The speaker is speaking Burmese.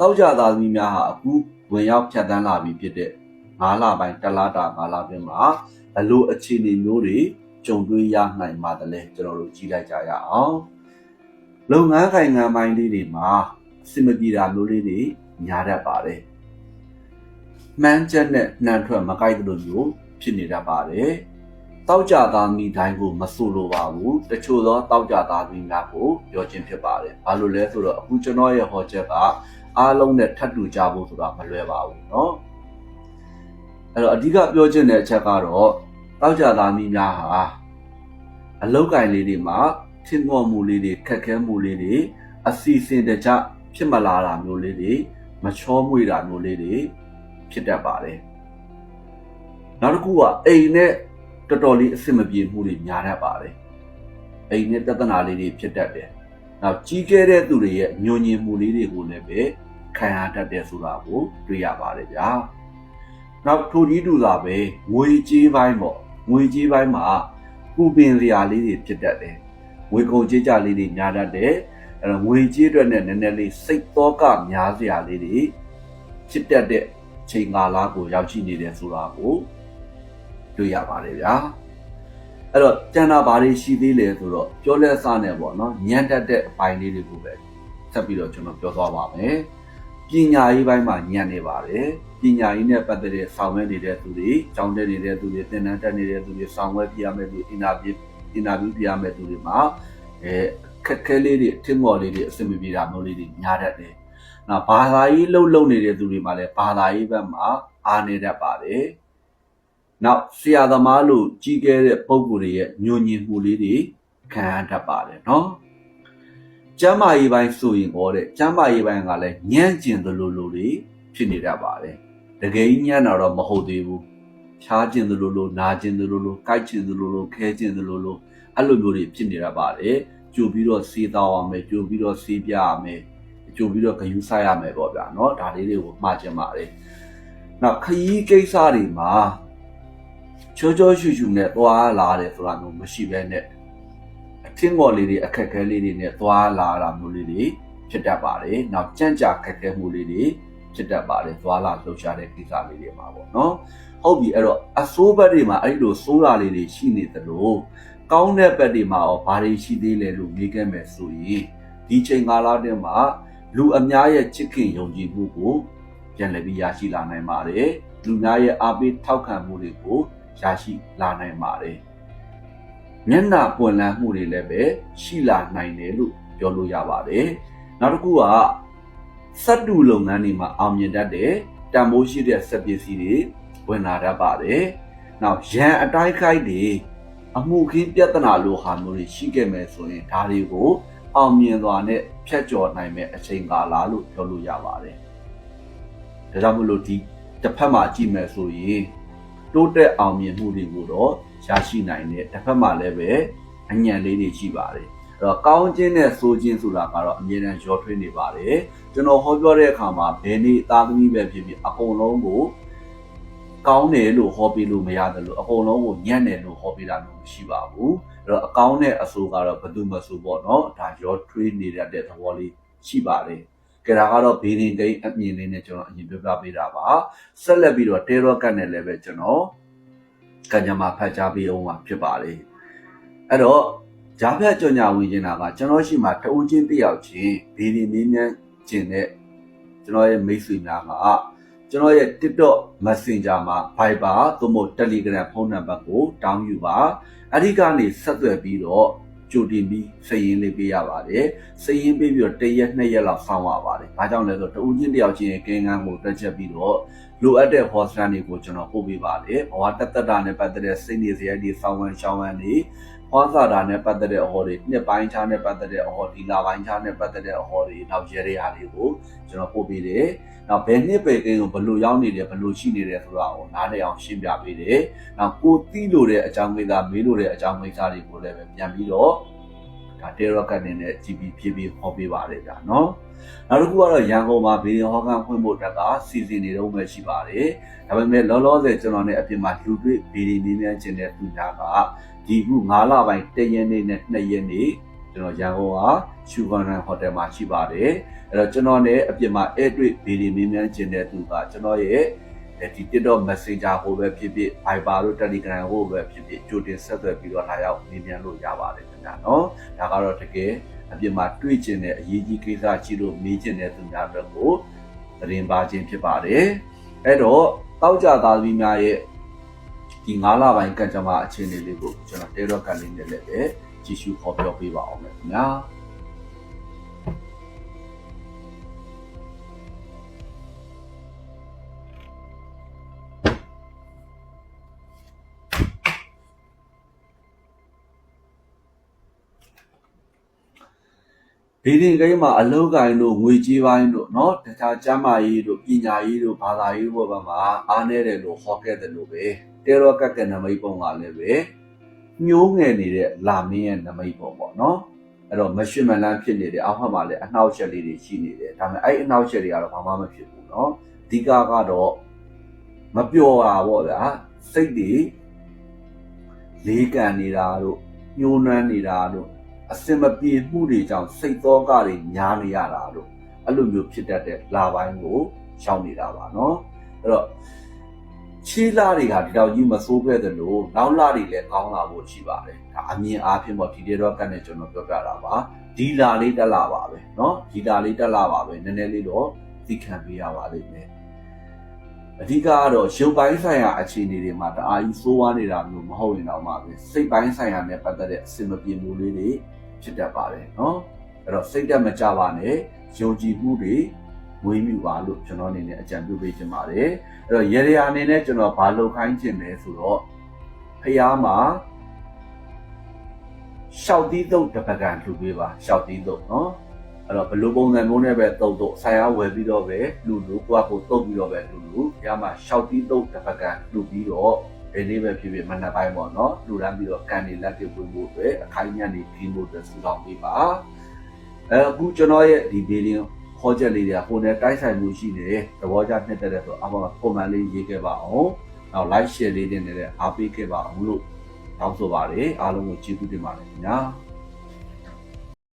တောက်ကြသားသမီးများဟာအခုဝင်ရောက်ဖြတ်တန်းလာပြီဖြစ်တဲ့9လပိုင်းတစ်လတာ9လတွင်မှာဘလို့အခြေအနေမျိုးတွေကြုံတွေ့ရနိုင်ပါတယ်လဲကျွန်တော်တို့ကြည့်လိုက်ကြရအောင်လုပ်ငန်းခိုင်ငံပိုင်းလေးတွေမှာအဆင်မပြေတာမျိုးလေးတွေညာတတ်ပါတယ်မှန်းချက်နဲ့နှံထွက်မကိုက်သလိုမျိုးဖြစ်နေတတ်ပါတယ်တောက်ကြသားမိတိုင်းကိုမဆိုလိုပါဘူးတချို့သောတောက်ကြသားမိများကိုပြောခြင်းဖြစ်ပါတယ်ဘာလို့လဲဆိုတော့အခုကျွန်တော်ရဲ့ဟောချက်က အားလုံးနဲ့ထပ်တူကြဖို့ဆိုတာမလွယ်ပါဘူးเนาะအဲ့တော့အဓိကပြောချင်တဲ့အချက်ကတော့တောက်ကြသားမိများဟာအလောက်ကင်လေးတွေမှာထင်ပေါ်မှုလေးတွေခက်ခဲမှုလေးတွေအစီအစဉ်တကျဖြစ်မလာတာမျိုးလေးတွေမချောမွေ့တာမျိုးလေးတွေဖြစ်တတ်ပါတယ်နောက်တစ်ခုကအိမ်နဲ့တော်တော်လေးအဆင်မပြေမှုတွေများတတ်ပါတယ်အိမ်နဲ့ပြဿနာလေးတွေဖြစ်တတ်တယ်နောက်ကြီးကျယ်တဲ့သူတွေရဲ့ညှို့ညင်မှုလေးတွေကိုလည်းပဲ ခံရတတ်တယ်ဆိုတာကိုတွေ့ရပါတယ်ဗျာနောက်ထိုဒီတူသာပဲငွေကြေးပိုင်းပေါ့ငွေကြေးပိုင်းမှာပူပင်စရာလေးတွေဖြစ်တတ်တယ်ငွေကုန်ကြေးကြလေးတွေများတတ်တယ်အဲ့တော့ငွေကြေးအတွက်နဲ့နည်းနည်းလေးစိတ်သောကများစရာလေးတွေဖြစ်တတ်တဲ့ချိန်ကာလကိုရောက်ရှိနေတယ်ဆိုတာကိုတွေ့ရပါတယ်ဗျာအဲ့တော့ကျန်တာဘာတွေရှိသေးလဲဆိုတော့ပြောလက်စနဲ့ပေါ့နော်ညံတတ်တဲ့အပိုင်းလေးတွေကိုပဲဆက်ပြီးတော့ကျွန်တော်ပြောသွားပါမယ် ပညာရေးပိုင်းမှာညံနေပါတယ်ပညာရေးနဲ့ပတ်သက်တဲ့ဆောင်ရွက်နေတဲ့သူတွေကျောင်းတက်နေတဲ့သူတွေသင်တန်းတက်နေတဲ့သူတွေဆောင်ရွက်ပြရမယ့်သူအင်တာဗျူးအင်တာဗျူးပြရမယ့်သူတွေမှာအဲခက်ခဲလေးတွေအထင်မော်လေးတွေအဆင်မပြေတာမျိုးလေးတွေများတတ်တယ်။နောက်ဘာသာရေးလှုပ်လှုပ်နေတဲ့သူတွေမှာလည်းဘာသာရေးဘက်မှာအားနေတတ်ပါတယ်။နောက်ဆရာသမားလို့ကြီးကျယ်တဲ့ပုံကိုယ်တွေရဲ့ညှို့ညင်မှုလေးတွေခံရတတ်ပါတယ်နော်။ ကျမ်းမာရေးပိုင်းဆိုရင်ဟောတဲ့ကျမ်းမာရေးပိုင်းကလည်းညံ့ကျင်သလိုလိုတွေဖြစ်နေတတ်ပါတယ်။တကယ်ညံ့တာတော့မဟုတ်သေးဘူး။ဖြားကျင်သလိုလိုနာကျင်သလိုလိုကိုက်ကျင်သလိုလိုခဲကျင်သလိုလိုအဲ့လိုမျိုးတွေဖြစ်နေတတ်ပါတယ်။ကြိုပြီးတော့စေးတောင်းရမယ်ကြိုပြီးတော့စေးပြရမယ်ကြိုပြီးတော့ဂယူးဆိုင်ရမယ်ပေါ့ဗျာเนาะဒါလေးတွေကိုမှားကျင်ပါတယ်။နောက်ခရီးကိစ္စတွေမှာချောချောရှူရှူနဲ့သွားလာတယ်ဆိုတာမျိုးမရှိဘဲနဲ့အ ထင်းမော်လေးတွေအခက်အခဲလေးတွေနဲ့သွားလာတာမျိုးလေးတွေဖြစ်တတ်ပါတယ်။နောက်ကြံ့ကြာခက်ခဲမှုလေးတွေဖြစ်တတ်ပါတယ်သွားလာလှုပ်ရှားတဲ့ကိစ္စလေးတွေမှာပေါ့နော်။ဟုတ်ပြီအဲ့တော့အစိုးဘက်တွေမှာအဲ့လိုစိုးတာလေးတွေရှိနေသလိုကောင်းတဲ့ဘက်တွေမှာရောဘာတွေရှိသေးလဲလို့မေးခဲ့မယ်ဆိုရင်ဒီချိန်ကာလတွင်မှာလူအများရဲ့ချစ်ခင်ယုံကြည်မှုကိုပြန်လည်ပြီးရရှိလာနိုင်ပါတယ်။လူများရဲ့အားပေးထောက်ခံမှုတွေကိုရရှိလာနိုင်ပါတယ်။ မျက်နှာပွင့်လန်းမှုတွေလည်းပဲရှိလာနိုင်တယ်လို့ပြောလို့ရပါတယ်။နောက်တစ်ခုကစက်တူလုပ်ငန်းတွေမှာအောင်မြင်တတ်တဲ့တန်ဖိုးရှိတဲ့စက်ပစ္စည်းတွေဝင်လာတတ်ပါတယ်။နောက်ရန်အတိုက်ခိုက်တွေအမှုခင်းပြဿနာလိုဟာမျိုးတွေရှိခဲ့မယ်ဆိုရင်ဒါတွေကိုအောင်မြင်စွာနဲ့ဖြတ်ကျော်နိုင်မဲ့အချိန်ကာလလို့ပြောလို့ရပါတယ်။ဒါကြောင့်မလို့ဒီတစ်ဖက်မှာကြည့်မယ်ဆိုရင်တိုးတက်အောင်မြင်မှုတွေကိုတော့ ရရှိနိုင်တဲ့တစ်ဖက်မှာလည်းပဲအညံလေးတွေရှိပါတယ်။အဲ့တော့ကောင်းခြင်းနဲ့ဆိုခြင်းဆိုတာကတော့အမြဲတမ်းရောထွေးနေပါတယ်။ကျွန်တော်ဟောပြောတဲ့အခါမှာဘယ်နေ့သားသမီးပဲဖြစ်ဖြစ်အကုန်လုံးကိုကောင်းတယ်လို့ဟောပြလို့မရတယ်လို့အကုန်လုံးကိုညံ့တယ်လို့ဟောပြတာမျိုးမရှိပါဘူးအဲ့တော့အကောင်းနဲ့အဆိုးကတော့ဘယ်သူမှဆိုပေါ့နော်ဒါရောထွေးနေတဲ့တဲ့သဘောလေးရှိပါတယ်ကြတာကတော့ဘေးရင်တိန်အမြင်လေးနဲ့ကျွန်တော်အရင်ပြောပြပေးတာပါဆက်လက်ပြီးတော့တေရော့ကတ်နဲ့လည်းပဲကျွန်တော် ကံကြမ္မာဖတ်ကြားပေးအောင်ပါဖြစ်ပါတယ်အဲ့တော့ဂျားဖြတ်ကြော်ညာဝင်နေတာကကျွန်တော်ရှိမှတဦးချင်းတယောက်ချင်းဘေးရင်နင်းမြန်းကျင်တဲ့ကျွန်တော်ရဲ့မိတ်ဆွေများကကျွန်တော်ရဲ့ TikTok Messenger မှာ Viber သို့မဟုတ် Telegram ဖုန်းနံပါတ်ကိုတောင်းယူပါအဲ့ဒီကနေဆက်သွယ်ပြီးတော့ ကြိုတင်ပြီးစည်ရင်းလေးပေးရပါတယ်စည်ရင်းပေးပြီးတော့တစ်ရက်နှစ်ရက်လောက်စောင့်ရပါတယ်ဘာကြောင့်လဲဆိုတော့တဦးချင်းတယောက်ချင်းရဲ့ကင်းကန်းကိုတက်ချက်ပြီးတော့လိုအပ်တဲ့ hostel တွေကိုကျွန်တော်ပို့ပေးပါတယ်ဘဝတက်တက်တာနဲ့ပတ်သက်တဲ့စိတ်နေစရိုက်တွေစောင်းဝမ်းရှောင်းဝမ်းတွေ ဟောစာတာနဲ့ပတ်သက်တဲ့အဟောတွေနှစ်ပိုင်းခြားနဲ့ပတ်သက်တဲ့အဟောဒီလာပိုင်းခြားနဲ့ပတ်သက်တဲ့အဟောတွေနောက်ရဲရတွေကိုကျွန်တော်ပို့ပေးတယ်။နောက်ဘယ်နှစ်ပဲကင်းကိုဘယ်လိုရောက်နေတယ်ဘယ်လိုရှိနေတယ်ဆိုတာကိုနားလည်အောင်ရှင်းပြပေးတယ်။နောက်ကိုသိလို့တဲ့အကြောင်းကိစ္စမေးလို့တဲ့အကြောင်းကိစ္စတွေကိုလည်းပဲပြန်ပြီးတော့ဒါတေရော့ကတ်နေနဲ့ GB ဖြည်းဖြည်းဟောပေးပါတယ်ဗျာနော်။နောက်တစ်ခုကတော့ရန်ကုန်မှာဘေးဟောကန်ဖွင့်ဖို့တက်ကစီစဉ်နေတော့မှရှိပါတယ်။ဒါပေမဲ့လောလောဆယ်ကျွန်တော်နဲ့အပြင်မှာလူတွေ့ဘေးနေနေခြင်းတဲ့သူများက ဒီခု9လပိုင်း1ရက်နေ့နဲ့2ရက်နေ့ကျွန်ကျွန်တော်ရန်ကုန်ကရှူဂန်ရန်ဟိုတယ်မှာရှိပါတယ်အဲ့တော့ကျွန်တော်နဲ့အပြင်မှာအဲ့တွေ့ဗီဒီမင်းမြန်းကျင်တဲ့သူကကျွန်တော်ရဲ့ဒီ TikTok Messenger ဟိုပဲဖြစ်ဖြစ် Viber တို့ Telegram ဟိုပဲဖြစ်ဖြစ်ကြိုတင်ဆက်သွယ်ပြီးတော့လာရောက်မြင်မြန်လို့ရပါတယ်ခင်ဗျာနော်ဒါကတော့တကယ်အပြင်မှာတွေ့ကျင်တဲ့အရေးကြီးကိစ္စရှိလို့မေးကျင်တဲ့သူများတို့ကိုသတင်းပါခြင်းဖြစ်ပါတယ်အဲ့တော့တောက်ကြသားသမီးများရဲ့ ဒီ9လပိုင်းကံကြမ္မာအခြေအနေလေးကိုကျွန်တော်တဲတော့ကန်လေးနဲ့လည်းပဲကြည့်ရှုဖော်ပြပေးပါအောင်မယ်ခင်ဗျာ ဒီရင်ကိန်းမှာအလောက်ကိုင်းတို့ငွေကြေးပိုင်းတို့เนาะတခြားကျမ်းမာရေးတို့ပညာရေးတို့ဘာသာရေးဘောဘက်မှာအားနည်းတယ်လို့ဟောခဲ့တယ်လို့ပဲတေရောကက်ကနမိတ်ပုံကလည်းပဲညှိုးငယ်နေတဲ့လာမင်းရဲ့နမိတ်ပုံပေါ့เนาะအဲ့တော့မရှင်မလန်းဖြစ်နေတယ်အောက်ဖက်မှာလည်းအနှောက်အယှက်လေးတွေရှိနေတယ်ဒါပေမဲ့အဲ့အနှောက်အယှက်တွေကတော့ဘာမှမဖြစ်ဘူးเนาะအဓိကကတော့မပျော်တာပေါ့ဗျာစိတ်တွေလေးကန်နေတာတို့ညှိုးနှမ်းနေတာတို့ အစင်မပြေမှုတွေကြောင့်စိတ်သောကတွေညားနေရတာလို့အဲ့လိုမျိုးဖြစ်တတ်တဲ့လာပိုင်းကိုရှောင်နေတာပါเนาะအဲ့တော့ချီလာတွေကဒီတော့ကြီးမစိုးခဲ့တယ်လို့နောက်လာတွေလည်းကောင်းလာဖို့ရှိပါတယ်ဒါအမြင်အားဖြင့်ပေါ့ဒီတေတော့ကတ်နဲ့ကျွန်တော်ပြောပြတာပါဒီလာလေးတက်လာပါပဲเนาะဒီလာလေးတက်လာပါပဲနည်းနည်းလေးတော့သိခံပေးရပါလိမ့်မယ် အဓိကကတော့ရုပ်ပိုင်းဆိုင်ရာအခြေအနေတွေမှာတအားကြီးဆိုးဝါးနေတာမျိုးမဟုတ်ရင်တော့မှပဲစိတ်ပိုင်းဆိုင်ရာနဲ့ပတ်သက်တဲ့အဆင်မပြေမှုလေးတွေဖြစ်တတ်ပါတယ်နော်အဲ့တော့စိတ်တက်မကြပါနဲ့ယုံကြည်မှုတွေမွေးမြူပါလို့ကျွန်တော်အနေနဲ့အကြံပြုပေးချင်ပါတယ်အဲ့တော့ရေရာအနေနဲ့ကျွန်တော်ဘာလုပ်ခိုင်းချင်လဲဆိုတော့ဖျားမှာရှောက်သီးသုတ်တပကံလှူပေးပါရှောက်သီးသုတ်နော် အဲ့တော့ဘယ်လိုပုံစံမျိုးနဲ့ပဲတုတ်တုတ်ဆိုင်အားဝယ်ပြီးတော့ပဲလှူလှူကိုယ့်အကိုတုတ်ပြီးတော့ပဲလှူလှူဖះမှာရှောက်တီးတုတ်တစ်ပကံလှူပြီးတော့ဒီနေ့ပဲဖြစ်ဖြစ်မနက်ပိုင်းပေါ့နော်လူရမ်းပြီးတော့ကန်နေလက်တွေဝင်ဖို့အတွက်အခိုင်ညံ့နေပြီးဖို့အတွက်စူတောင်းပေးပါအဲအခုကျွန်တော်ရဲ့ဒီဗီဒီယိုခေါ်ချက်လေးတွေကပုံနဲ့တိုက်ဆိုင်မှုရှိနေတယ်သဘောကျနှစ်သက်တဲ့ဆိုအမှကွန်မန့်လေးရေးခဲ့ပါအောင်နောက် like share လေးတွေနဲ့လည်းအားပေးခဲ့ပါအောင်လို့တောင်းဆိုပါတယ်အားလုံးကိုကျေးဇူးတင်ပါတယ်ခင်ဗျာ